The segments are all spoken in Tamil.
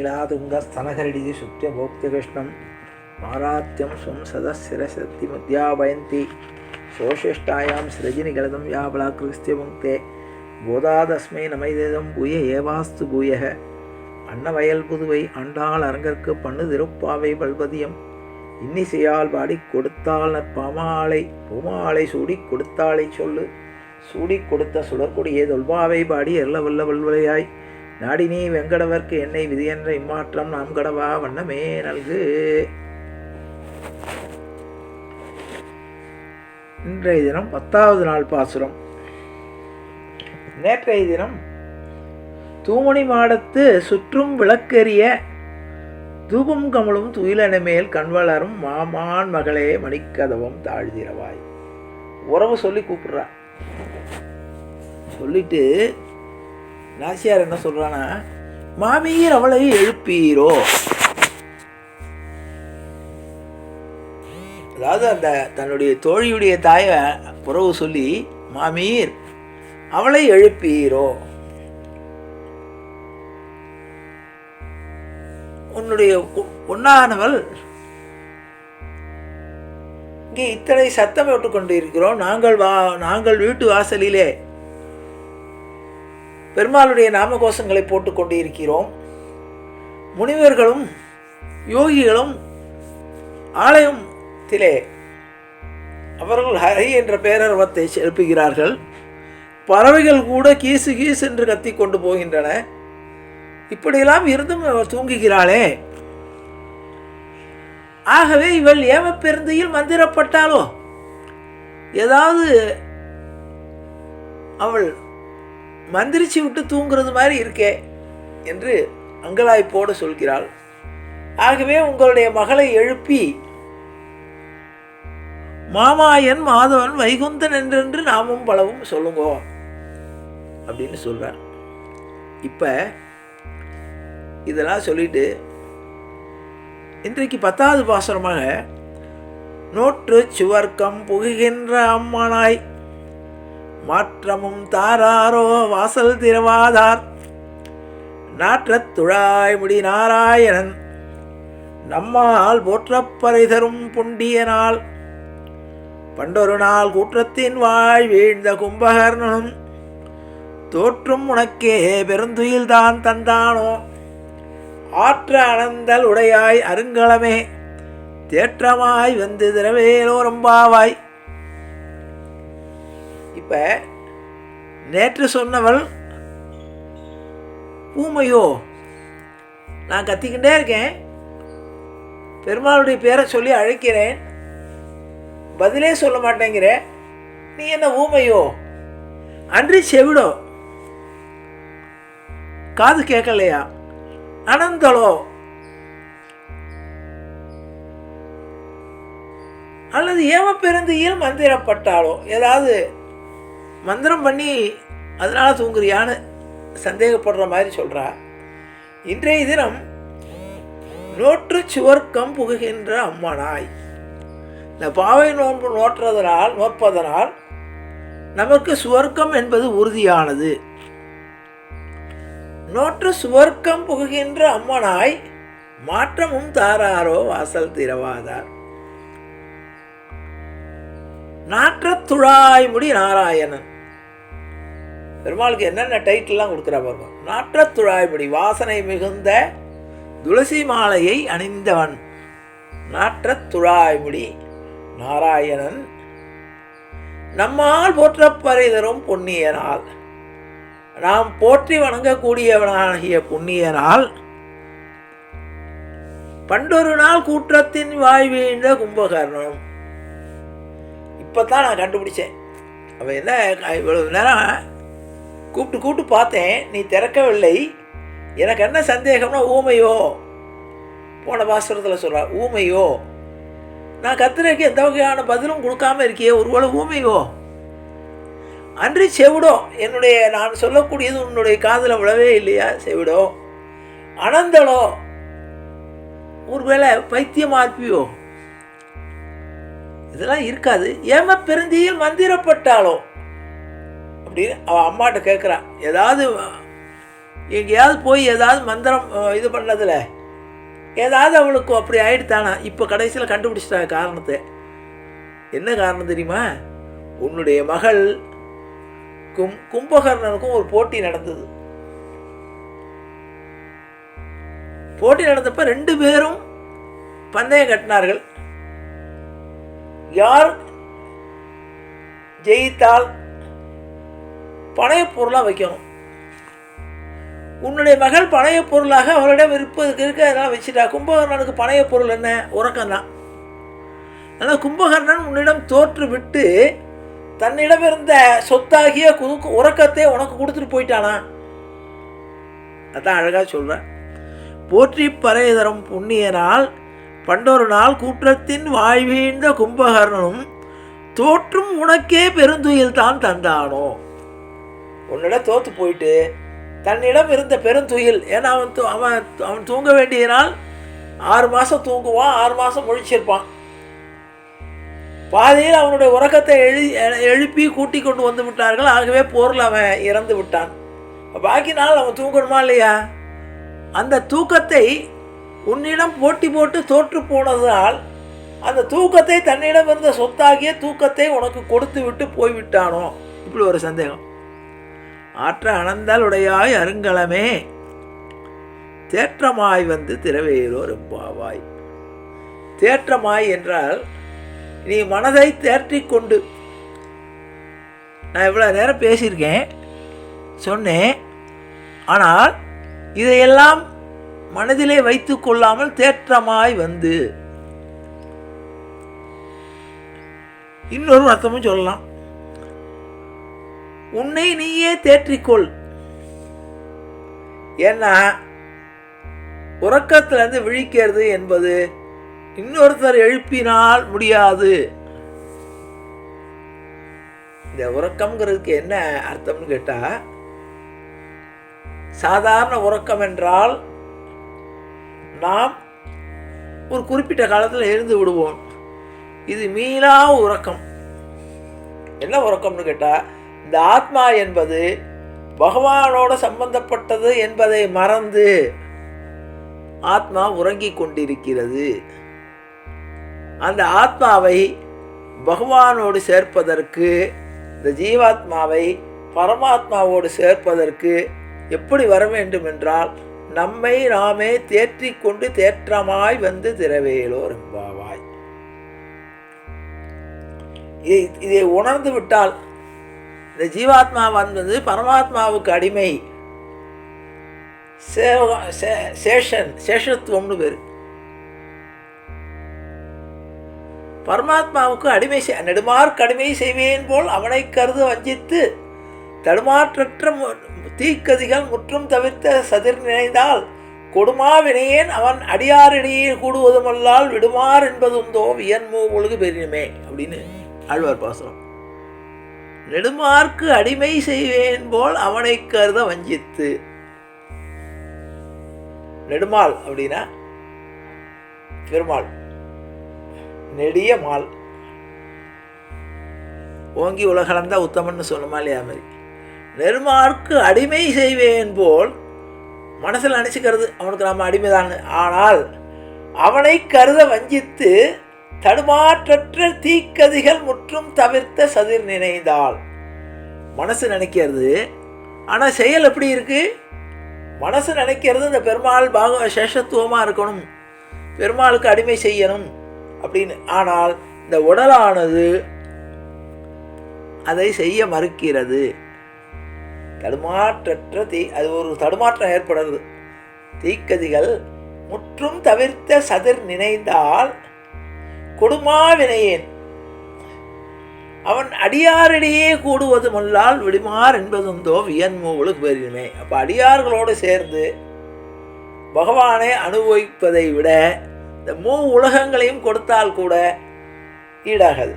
நீலாதுங்கஸ்தனகரிடி சுத்திய போக்திகிருஷ்ணம் மாராத்தியம் ஸ்வம் சதசிரசக்தி மத்யாபயந்தி சோஷிஷ்டாயாம் சிரஜினிகலதம் யாபலாக்கிருஸ்திய முக்தே போதாதஸ்மை நமைதேதம் பூய ஏவாஸ்து பூயக. அன்னவயல் புதுவை அண்டாள் அரங்கற்கு பண்ணு திருப்பாவை பல்பதியம். இன்னிசையால் பாடி கொடுத்தாள் நற்பாமாலை பூமாலை சூடி கொடுத்தாளை சொல்லு. சூடி கொடுத்த சுடற்கொடியே தொல்பாவை பாடி எல்ல வல்ல வல்வலையாய். நாடினி வெங்கடவர்க்கு என்னை விதியென்ற இம்மாற்றம் நாம் கடவா வண்ணமே நல்கு. இன்றைய தினம் பத்தாவது நாள் பாசுரம். நேற்றைய தினம் தூமணி மாடத்து சுற்றும் விளக்கெறிய தூபம் கமலும் துயிலனமேல் கண்வளரும் மாமான் மகளே மணிக்கதவம் தாழ்திரவாய் உறவு சொல்லி கூப்பிடுறா. சொல்லிட்டு நாசியார் என்ன சொல்கிறான்னா மாமீர் அவளை எழுப்பீரோ? அதாவது அந்த தன்னுடைய தோழியுடைய தாயை உறவு சொல்லி மாமீர் அவளை எழுப்பீரோ? உன்னுடைய ஒன்னானவள் இங்கே இத்தனை சத்தம் விட்டு கொண்டு இருக்கிறோம் நாங்கள் வா நாங்கள் வீட்டு வாசலிலே பெருமாளுடைய நாமகோஷங்களை போட்டுக்கொண்டு இருக்கிறோம் முனிவர்களும் யோகிகளும் ஆலயத்திலே அவர்கள் ஹரி என்ற பேரர்வத்தை எழுப்புகிறார்கள். பறவைகள் கூட கீசு கீசு என்று கத்தி கொண்டு போகின்றன. இப்படியெல்லாம் இருந்தும் அவள் தூங்குகிறாளே. ஆகவே இவள் ஏமப்பெருந்தையில் மந்திரப்பட்டாலோ ஏதாவது அவள் மந்திரிச்சு விட்டு தூங்குறது மாதிரி இருக்கே என்று அங்கலாய்ப்போடு சொல்கிறாள். ஆகவே உங்களுடைய மகளை எழுப்பி மாமாயன் மாதவன் வைகுந்தன் என்றென்று நாமும் பலவும் சொல்லுங்கோ அப்படின்னு சொல்கிறேன் இப்போ இதெல்லாம் சொல்லிட்டு இன்றைக்கு பத்தாவது பாசுரமாக நோற்று சுவர்க்கம் புகுகின்ற அம்மானாய் மாற்றமும் தாராரோ வாசல் திரவாதார் நாற்றத் துழாய் முடி நாராயணன். நம்மால் போற்றப்பறை தரும் புண்டியனால் பண்டொரு நாள் கூற்றத்தின் வாய் வீழ்ந்த கும்பகர்ணனும் தோற்றும் உனக்கே பெருந்துயில்தான் தந்தானோ. ஆற்ற அனந்தல் உடையாய் அருங்கலமே தேற்றமாய் வந்து திரவேலோரம்பாவாய். இப்போ நேற்று சொன்னவள் ஊமையோ நான் கத்திக்கிட்டே இருக்கேன். பெருமாளுடைய பேரை சொல்லி அழைக்கிறேன். பதிலே சொல்ல மாட்டேங்கிற. நீ என்ன ஊமையோ? அன்றி செவிடோ? காது கேட்கலையா? அனந்தளோ. அல்லது ஏமப்பெருந்தியில் மந்திரப்பட்டாலோ ஏதாவது மந்திரம் பண்ணி அதனால் தூங்குறியான்னு சந்தேகப்படுற மாதிரி சொல்கிறா இன்றைய தினம் நோற்று சுவர்க்கம் புகுகின்ற அம்மனாய். இந்த பாவை நோன்பு நோற்றுவதனால் நோற்பதனால் நமக்கு சுவர்க்கம் என்பது உறுதியானது. நோற்று சுவர்க்கம் புகுகின்ற அம்மனாய் மாற்றமும் தாராரோ வாசல் திறவாதார். நாற்றத்துழாய்முடி துழாய் முடி நாராயணன். பெருமாளுக்கு என்னென்ன டைட்டில்லாம் கொடுக்குறா பாருங்க. நாற்றத் துழாய்முடி வாசனை மிகுந்த துளசி மாலையை அணிந்தவன். நாற்றத் துழாய்முடி நாராயணன். நம்மால் போற்றப்பறை தரும் நாம் போற்றி வணங்கக்கூடியவனாகிய புண்ணியனால். பண்டொரு நாள் கூற்றத்தின் வாய் வீழ்ந்த கும்பகர்ணம் இப்போ தான் நான் கண்டுபிடிச்சேன். அப்போ என்ன இவ்வளவு நேரம் கூப்பிட்டு கூப்பிட்டு பார்த்தேன் நீ திறக்கவில்லை. எனக்கு என்ன சந்தேகம்னா ஊமையோ? போன பாஸ்வரத்தில் சொல்கிறா ஊமையோ? நான் கத்துறதுக்கு எந்த வகையான பதிலும் கொடுக்காம இருக்கியே ஒருவேளை ஊமையோ? அன்றி செவிடோ? என்னுடைய நான் சொல்லக்கூடியது உன்னுடைய காதில் விழவே இல்லையா செவிடோ? அனந்தளோ ஒருவேளை பைத்தியமாப்பியோ இதெல்லாம் இருக்காது. ஏம பெருந்தியில் மந்திரப்பட்டாலோ அப்படின்னு அவள் அம்மாட்ட கேட்குறான் ஏதாவது எங்கேயாவது போய் ஏதாவது மந்திரம் இது பண்ணதில்ல ஏதாவது அவளுக்கு அப்படி ஆயிடுத்தானா? இப்போ கடைசியில் கண்டுபிடிச்சிட்டாங்க காரணத்தை. என்ன காரணம் தெரியுமா? உன்னுடைய மகள் கும் கும்பகர்ணனுக்கும் ஒரு போட்டி நடந்தது. போட்டி நடந்தப்ப ரெண்டு பேரும் பந்தயம் கட்டினார்கள். யார் ஜெயித்தால் பழைய பொருளாக வைக்கணும். உன்னுடைய மகள் பழைய பொருளாக அவரிடம் இருப்பதுக்கு இருக்க அதெல்லாம் வச்சுட்டா. கும்பகர்ணனுக்கு பழைய பொருள் என்ன? உறக்கம் தான் அதனால் கும்பகர்ணன் உன்னிடம் தோற்று விட்டு தன்னிடம் இருந்த சொத்தாகிய குறுக்கு உறக்கத்தை உனக்கு கொடுத்துட்டு போயிட்டானா? அதான் அழகாக சொல்கிறேன் போற்றி பறையதரம் புண்ணியனால் பண்டொரு நாள் கூற்றத்தின் வாய்வீழ்ந்த கும்பகர்ணனும் தோற்றும் உனக்கே பெருந்துயில் தான் தந்தானோ? உன்னிடம் தோத்து போயிட்டு தன்னிடம் இருந்த பெருந்துயில் ஏன்னா அவன் தூ- அவன் அவன் தூங்க வேண்டிய நாள் ஆறு மாதம் தூங்குவான் ஆறு மாதம் முழிச்சிருப்பான். பாதியில் அவனுடைய உறக்கத்தை எழு எ- எழுப்பி கூட்டி கொண்டு வந்து விட்டார்கள். ஆகவே போரில் அவன் இறந்து விட்டான். பாக்கி நாள் அவன் தூங்கணுமா இல்லையா? அந்த தூக்கத்தை உன்னிடம் போட்டி போட்டு தோற்று போனதால் அந்த தூக்கத்தை தன்னிடம் இருந்த சொத்தாகிய தூக்கத்தை உனக்கு கொடுத்து விட்டு போய்விட்டானோ? இப்படி ஒரு சந்தேகம். ஆற்ற அனந்தலுடையாய் அருங்கலமே. தேற்றமாய் வந்து திரவேலோர் பாவாய் தேற்றமாய் என்றால் நீ மனதை தேற்றிக்கொண்டு நான் இவ்வளோ நேரம் பேசியிருக்கேன் சொன்னேன். ஆனால் இதையெல்லாம் மனதிலே வைத்து கொள்ளாமல் தேற்றமாய் வந்து. இன்னொரு அர்த்தமும் சொல்லலாம். உன்னை நீயே தேற்றிக்கொள். ஏன்னா உறக்கத்திலிருந்து விழிக்கிறது என்பது இன்னொருத்தர் எழுப்பினால் முடியாது. இந்த உறக்கம்ங்கிறதுக்கு என்ன அர்த்தம்னு கேட்டா சாதாரண உறக்கம் என்றால் நாம் ஒரு குறிப்பிட்ட காலத்தில் எழுந்து விடுவோம். இது மீளா உறக்கம். என்ன உறக்கம்னு கேட்டால் இந்த ஆத்மா என்பது பகவானோட சம்பந்தப்பட்டது என்பதை மறந்து ஆத்மா உறங்கிக் கொண்டிருக்கிறது. அந்த ஆத்மாவை பகவானோடு சேர்ப்பதற்கு இந்த ஜீவாத்மாவை பரமாத்மாவோடு சேர்ப்பதற்கு எப்படி வர வேண்டும் என்றால் நம்மை நாமே தேற்றி கொண்டு தேற்றமாய் வந்து திரவேலோர் ரெம்பாவாய் இதை இதை உணர்ந்து விட்டால் இந்த ஜீவாத்மா வந்தது பரமாத்மாவுக்கு அடிமை. சேவ- சே- சேஷன் சேஷத்துவம்னு பேர். பரமாத்மாவுக்கு அடிமை செய் நெடுமார்க்கு அடிமை செய்வேன் போல் அவனை கருது வஞ்சித்து தடுமாற்றற்ற தீக்கதிகள் முற்றும் தவிர்த்த சதிர் நினைந்தால் கொடுமா வினையேன் அவன் அடியாரிடையே கூடுவதுமல்லால் விடுமார் என்பதுந்தோ வியன்மூ ஒழுகு பெரியமே அப்படின்னு ஆழ்வார் பாசனம் நெடுமார்க்கு அடிமை செய்வேன் போல் அவனை கருத வஞ்சித்து. நெடுமால் அப்படின்னா பெருமாள் நெடிய மால். ஓங்கி உலகளந்த உத்தமன்னு சொல்லுமா இல்லையா மாதிரி? நெருமார்க்கு அடிமை செய்வேன் போல் மனசில் நினச்சிக்கிறது அவனுக்கு நம்ம அடிமைதான். ஆனால் அவனை கருத வஞ்சித்து தடுமாற்றற்ற தீக்கதிகள் முற்றும் தவிர்த்த சதிர் நினைந்தாள் மனசு நினைக்கிறது. ஆனால் செயல் எப்படி இருக்குது மனசு நினைக்கிறது இந்த பெருமாள் பாக சேஷத்துவமாக இருக்கணும் பெருமாளுக்கு அடிமை செய்யணும் அப்படின்னு. ஆனால் இந்த உடலானது அதை செய்ய மறுக்கிறது. தடுமாற்றற்ற தீ அது ஒரு தடுமாற்றம் ஏற்படுறது. தீக்கதிகள் முற்றும் தவிர்த்த சதிர் நினைந்தால் கொடுமா வினையேன். அவன் அடியாரிடையே கூடுவதுமல்லால் விடுமார் என்பதுந்தோ வியன்மூலுக்கு பெரியமே அப்போ அடியார்களோடு சேர்ந்து பகவானை அனுபவிப்பதை விட இந்த மூ உலகங்களையும் கொடுத்தால் கூட ஈடாகாது.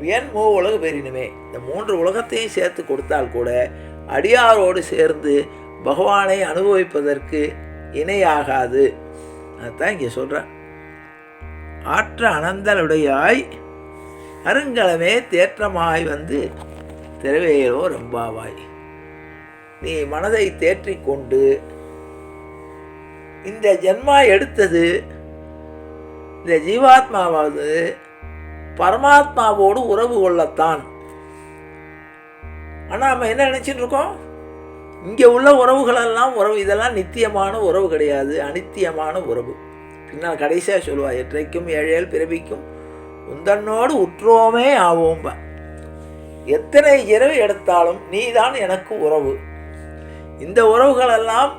வியன் மூ உலகு பெரியனுமே இந்த மூன்று உலகத்தையும் சேர்த்து கொடுத்தால் கூட அடியாரோடு சேர்ந்து பகவானை அனுபவிப்பதற்கு இணையாகாது. அதுதான் இங்கே சொல்கிறேன் ஆற்ற அனந்தனுடையாய் அருங்கலமே தேற்றமாய் வந்து திரவேலோ ரொம்பாவாய். நீ மனதை தேற்றிக் கொண்டு இந்த ஜென்மா எடுத்தது இந்த ஜீவாத்மாவாவது பரமாத்மாவோடு உறவு கொள்ளத்தான். ஆனால் நம்ம என்ன நினச்சிட்டு இருக்கோம்? இங்கே உள்ள உறவுகளெல்லாம் உறவு இதெல்லாம் நித்தியமான உறவு கிடையாது. அனித்தியமான உறவு. பின்னால் கடைசியாக சொல்லுவா எற்றைக்கும் ஏழையல் பிறவிக்கும் உந்தன்னோடு உற்றோமே ஆவோம்ப. எத்தனை இரவு எடுத்தாலும் நீதான் எனக்கு உறவு. இந்த உறவுகளெல்லாம்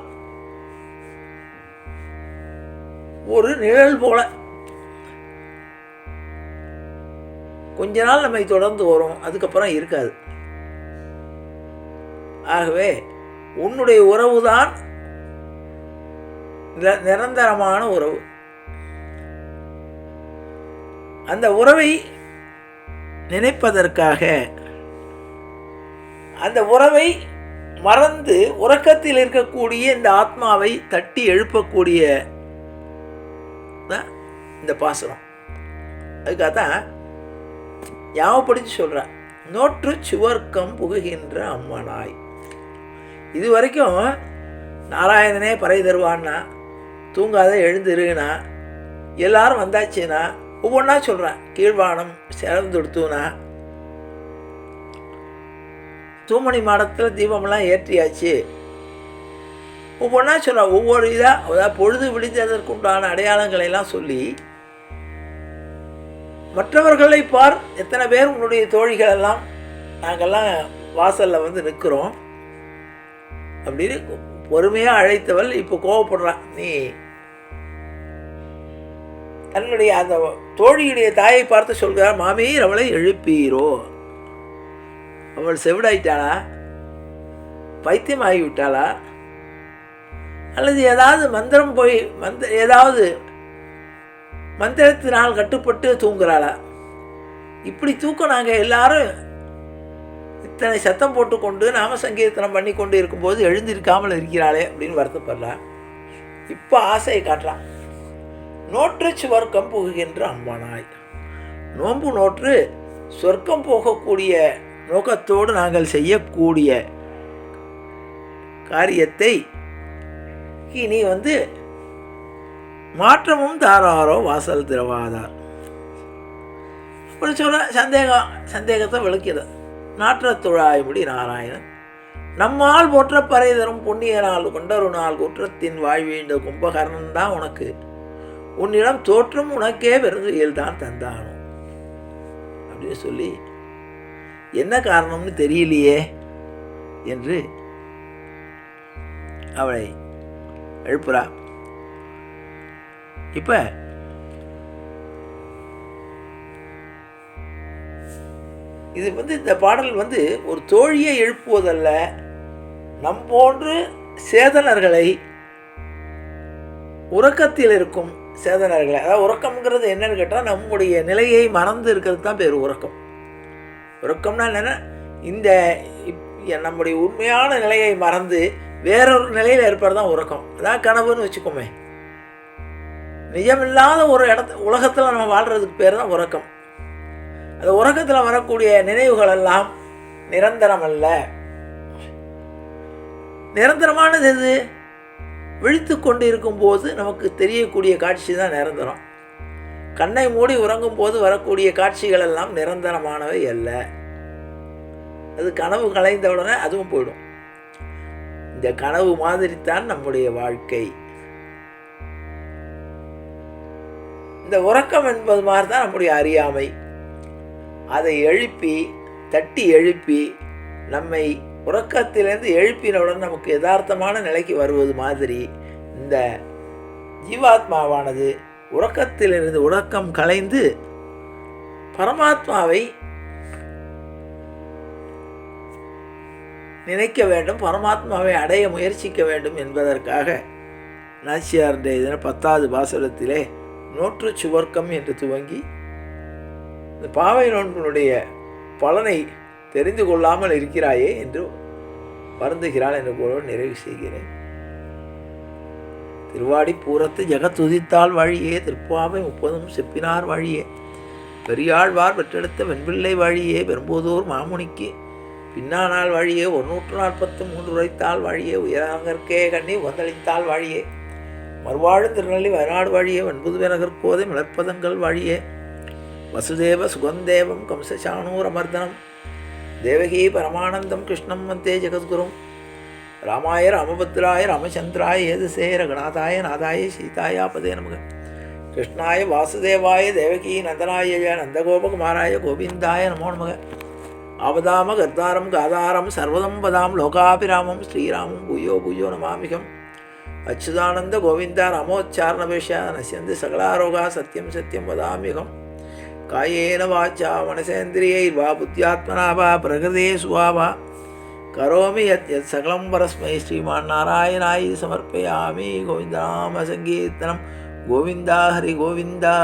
ஒரு நிழல் போல. கொஞ்ச நாள் நம்மை தொடர்ந்து வரும். அதுக்கப்புறம் இருக்காது. ஆகவே உன்னுடைய உறவுதான் நிர- நிரந்தரமான உறவு. அந்த உறவை நினைப்பதற்காக அந்த உறவை மறந்து உறக்கத்தில் இருக்கக்கூடிய இந்த ஆத்மாவை தட்டி எழுப்பக்கூடிய தான் இந்த பாசனம் அதுக்காக தான் ஞாபகப்படுத்தி சொல்கிறேன் நோற்று சுவர்க்கம் புகுகின்ற அம்மனாய். இது வரைக்கும் நாராயணனே பறை தருவான்னா தூங்காத எழுந்திருனா எல்லாரும் வந்தாச்சுன்னா ஒவ்வொன்றா சொல்கிறேன் கீழ்வானம் சிறந்துடுத்துனா தூமணி மாடத்தில் தீபமெல்லாம் ஏற்றியாச்சு. ஒவ்வொன்றா சொல்கிறேன் ஒவ்வொரு இதாக அதாவது பொழுது விடிந்ததற்குண்டான அடையாளங்களை எல்லாம் சொல்லி மற்றவர்களை பார் எத்தனை பேர் உன்னுடைய தோழிகளெல்லாம் நாங்கள்லாம் வாசலில் வந்து நிற்கிறோம். அப்படின்னு பொறுமையாக அழைத்தவள் இப்போ கோவப்படுறான் நீ தன்னுடைய அந்த தோழியுடைய தாயை பார்த்து சொல்கிறார் மாமியை அவளை எழுப்பீரோ? அவள் செவிடாயிட்டாளா? பைத்தியம் ஆகிவிட்டாளா அல்லது ஏதாவது மந்திரம் போய் மந்த ஏதாவது மந்திரத்தினால் கட்டுப்பட்டு தூங்குறாளா இப்படி தூக்கம் நாங்கள் எல்லாரும் இத்தனை சத்தம் போட்டுக்கொண்டு நாம சங்கீர்த்தனம் பண்ணி கொண்டு இருக்கும்போது எழுந்திருக்காமல் இருக்கிறாளே அப்படின்னு வருத்தப்படுறான் இப்போ ஆசையை காட்டுறான். நோற்று சுவர்க்கம் புகுகின்ற அம்மானாய். நோன்பு நோற்று சொர்க்கம் போகக்கூடிய நோக்கத்தோடு நாங்கள் செய்யக்கூடிய காரியத்தை இனி வந்து மாற்றமும் தாராரோ வாசல் திரவாதார் அப்படி சொல்ல சந்தேகம் சந்தேகத்தை விளக்கிறது நாற்றத்துழாய்முடி நாராயணன். நம்மால் போற்ற பறை தரும் புண்ணிய நாள் நாள் குற்றத்தின் வாழ்வீண்ட கும்பகர்ணன் தான் உனக்கு. உன்னிடம் தோற்றும் உனக்கே பெருந்துயில் தான் தந்தானோ? அப்படின்னு சொல்லி என்ன காரணம்னு தெரியலையே? என்று அவளை எழுப்புறா. இப்போ இது வந்து இந்த பாடல் வந்து ஒரு தோழியை எழுப்புவதல்ல நம் போன்று சேதனர்களை உறக்கத்தில் இருக்கும் சேதனர்களை. அதாவது உறக்கம்ங்கிறது என்னன்னு கேட்டால் நம்முடைய நிலையை மறந்து இருக்கிறது தான் பேர் உறக்கம். உறக்கம்னா என்னென்னா இந்த இப்- நம்முடைய உண்மையான நிலையை மறந்து வேறொரு நிலையில் இருப்பது தான் உறக்கம். அதான் கனவுன்னு வச்சுக்கோமே. நிஜமில்லாத ஒரு இடத்த உலகத்தில் நம்ம வாழ்கிறதுக்கு பேர் தான் உறக்கம். அந்த உறக்கத்தில் வரக்கூடிய நினைவுகள் எல்லாம் நிரந்தரம் அல்ல நிரந்தரமானது எது? விழித்து கொண்டு இருக்கும்போது நமக்கு தெரியக்கூடிய காட்சி தான் நிரந்தரம். கண்ணை மூடி உறங்கும் போது வரக்கூடிய காட்சிகள் எல்லாம் நிரந்தரமானவை அல்ல. அது கனவு கலைந்தவுடனே அதுவும் போயிடும். இந்த கனவு மாதிரித்தான் நம்முடைய வாழ்க்கை. இந்த உறக்கம் என்பது மாதிரி தான் நம்முடைய அறியாமை. அதை எழுப்பி தட்டி எழுப்பி நம்மை உறக்கத்திலிருந்து எழுப்பினவுடன் நமக்கு யதார்த்தமான நிலைக்கு வருவது மாதிரி இந்த ஜீவாத்மாவானது உறக்கத்திலிருந்து உறக்கம் கலைந்து பரமாத்மாவை நினைக்க வேண்டும் பரமாத்மாவை அடைய முயற்சிக்க வேண்டும் என்பதற்காக நாச்சியாருடைய தின பத்தாவது பாசுரத்திலே நூற்று சுவர்க்கம் என்று துவங்கி இந்த பாவை நோன்பினுடைய பலனை தெரிந்து கொள்ளாமல் இருக்கிறாயே என்று வருந்துகிறாள் என்று கூட நிறைவு செய்கிறேன். திருவாடி பூரத்து ஜெகத்துதித்தாள் வழியே திருப்பாவை முப்பதும் செப்பினார் வழியே. பெரியாழ்வார் பெற்றெடுத்த வெண்பிள்ளை வழியே பெரும்போதூர் மாமுனிக்கு பின்னானால் வழியே ஒரு நூற்று நாற்பத்து மூன்று உரைத்தால் வழியே உயரங்கற்கே கண்ணி வந்தளித்தால் வழியே. மறுவாழும் திருநெல்லி வயநாடு வழியே வன்புதுவெனகற்கோதை மலர்ப்பதங்கள் வழியே. வசுதேவ சுகந்தேவம் கம்சசானூரமர்தனம் தேவகி பரமானந்தம் கிருஷ்ணம் வந்தே ஜெகத்குரும் ராமாய ராமபத்ராய ராமச்சந்திராய ஏதுசே ரகுநாதாய நாதாய சீதாயா பதே நமக கிருஷ்ணாய வாசுதேவாய தேவகி நந்தனாய நந்தகோபகுமாராய கோவிந்தாய நமோ நமக ஆபதாம கர்த்தாரம் காதாரம் சர்வதம் பதாம் லோகாபிராமம் ஸ்ரீராமம் பூயோ பூயோ நமாமிகம் அச்சுதானந்த கோவிந்தா ராமோச்சாரணபேஷா நசியந்து சகலாரோகா சத்தியம் சத்தியம் வதாமிகம் காயேன வாச்சா மனசேந்திரியை வா புத்தியாத்மனா வா பிரகிருதே சுவா வா கரோமி யத் யத் சகலம் பரஸ்மை ஸ்ரீமான் நாராயணாய் சமர்ப்பயாமி கோவிந்தநாம சங்கீர்த்தனம் கோவிந்தா ஹரி கோவிந்தா